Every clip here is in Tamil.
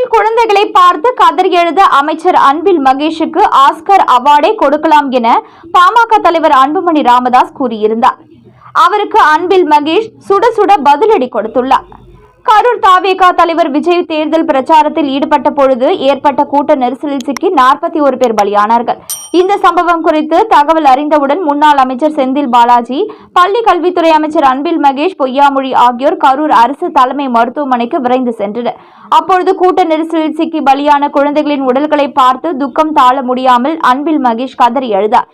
கரூரில் குழந்தைகளை பார்த்து கதறி எழுத அமைச்சர் அன்பில் மகேஷுக்கு ஆஸ்கர் அவார்டை கொடுக்கலாம் என பாமக தலைவர் அன்புமணி ராமதாஸ் கூறியிருந்தார். அவருக்கு அன்பில் மகேஷ் சுட சுட பதிலடி கொடுத்துள்ளார். கரூர் தாவேகா தலைவர் விஜய் தேர்தல் பிரச்சாரத்தில் ஈடுபட்ட பொழுது ஏற்பட்ட கூட்ட நெரிசலில் சிக்கி நாற்பத்தி ஒரு பேர் பலியானார்கள். இந்த சம்பவம் குறித்து தகவல் அறிந்தவுடன் முன்னாள் அமைச்சர் செந்தில் பாலாஜி பள்ளி கல்வித்துறை அமைச்சர் அன்பில் மகேஷ் பொய்யாமொழி ஆகியோர் கரூர் அரசு தலைமை மருத்துவமனைக்கு விரைந்து சென்றனர். அப்பொழுது கூட்ட நெரிசலில் சிக்கி பலியான குழந்தைகளின் உடல்களை பார்த்து துக்கம் தாழ முடியாமல் அன்பில் மகேஷ் கதறி அழுதார்.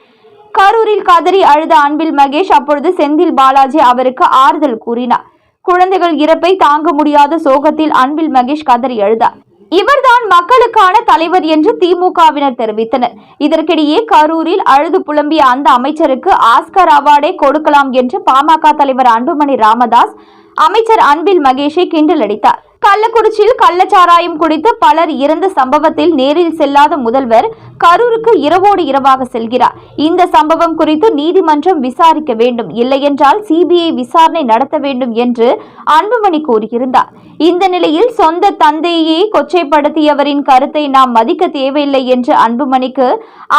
கரூரில் கதறி அழுத அன்பில் மகேஷ் அப்பொழுது செந்தில் பாலாஜி அவருக்கு ஆறுதல் கூறினார். குழந்தைகள் இறப்பை தாங்க முடியாத சோகத்தில் அன்பில் மகேஷ் கதறி அழுதார் இவர்தான் மக்களுக்கான தலைவர் என்று திமுகவினர் தெரிவித்தனர். இதற்கிடையே கரூரில் அழுது புலம்பிய அந்த அமைச்சருக்கு ஆஸ்கர் அவார்டை கொடுக்கலாம் என்று பாமக தலைவர் அன்புமணி ராமதாஸ் அமைச்சர் அன்பில் மகேஷை கிண்டல் அடித்தார். கள்ளக்குறிச்சியில் கள்ளச்சாராயம் குடித்து பலர் இறந்த சம்பவத்தில் நேரில் செல்லாத முதல்வர் கரூருக்கு இரவோடு இரவாக செல்கிறார். இந்த சம்பவம் குறித்து நீதிமன்றம் விசாரிக்க வேண்டும். இல்லையென்றால் சிபிஐ விசாரணை நடத்த வேண்டும் என்று அன்புமணி கூறியிருந்தார். இந்த நிலையில் சொந்த தந்தையை கொச்சைப்படுத்தியவரின் கருத்தை நாம் மதிக்க தேவையில்லை என்று அன்புமணிக்கு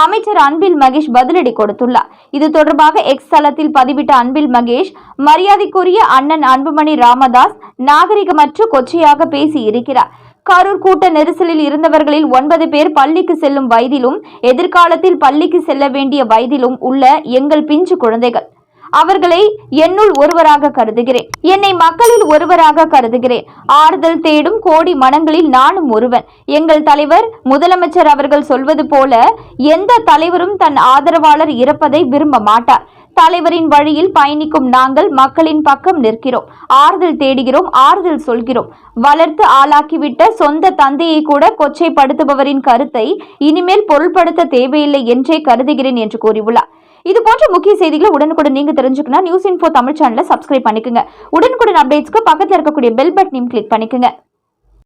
அமைச்சர் அன்பில் மகேஷ் பதிலடி கொடுத்துள்ளார். இது தொடர்பாக எக்ஸ் தளத்தில் பதிவிட்ட அன்பில் மகேஷ் மரியாதைக்குரிய அண்ணன் அன்புமணி ராமதாஸ் நாகரிகமற்று கொச்சையாக பேசி இருக்கிறார் கரூர் கூட்ட நெரிசலில் இருந்தவர்களில் ஒன்பது பேர் பள்ளிக்கு செல்லும் வயதிலும் எதிர்காலத்தில் பள்ளிக்கு செல்ல வேண்டிய வயதிலும் உள்ள எங்கள் பிஞ்சு குழந்தைகள். அவர்களை என்னுள் ஒருவராக கருதுகிறேன். என்னை மக்களில் ஒருவராக கருதுகிறேன். ஆறுதல் தேடும் கோடி மனங்களில் நானும் ஒருவன். எங்கள் தலைவர் முதலமைச்சர் அவர்கள் சொல்வது போல எந்த தலைவரும் தன் ஆதரவாளர் இறப்பதை விரும்ப மாட்டார். தலைவரின் வழியில் பயணிக்கும் நாங்கள் மக்களின் பக்கம் நிற்கிறோம். ஆறுதல் தேடுகிறோம் ஆறுதல் சொல்கிறோம். வளர்த்து ஆளாக்கிவிட்ட சொந்த தந்தையை கூட கொச்சைப்படுத்துபவரின் கருத்தை இனிமேல் பொருள்படுத்த தேவையில்லை என்றே கருதுகிறேன் என்று கூறியுள்ளார். இது போன்ற முக்கிய செய்திகளை உடனுக்குடன் நீங்க தெரிஞ்சுக்கணும் நியூஸ் இன்ஃபோ தமிழ் சேனலை சப்ஸ்கிரைப் பண்ணிக்கோங்க. உடனுக்குடன் அப்டேட்ஸ்க்கு பக்கத்தில் இருக்கக்கூடிய பெல் பட்டனையும் கிளிக் பண்ணிக்கோங்க.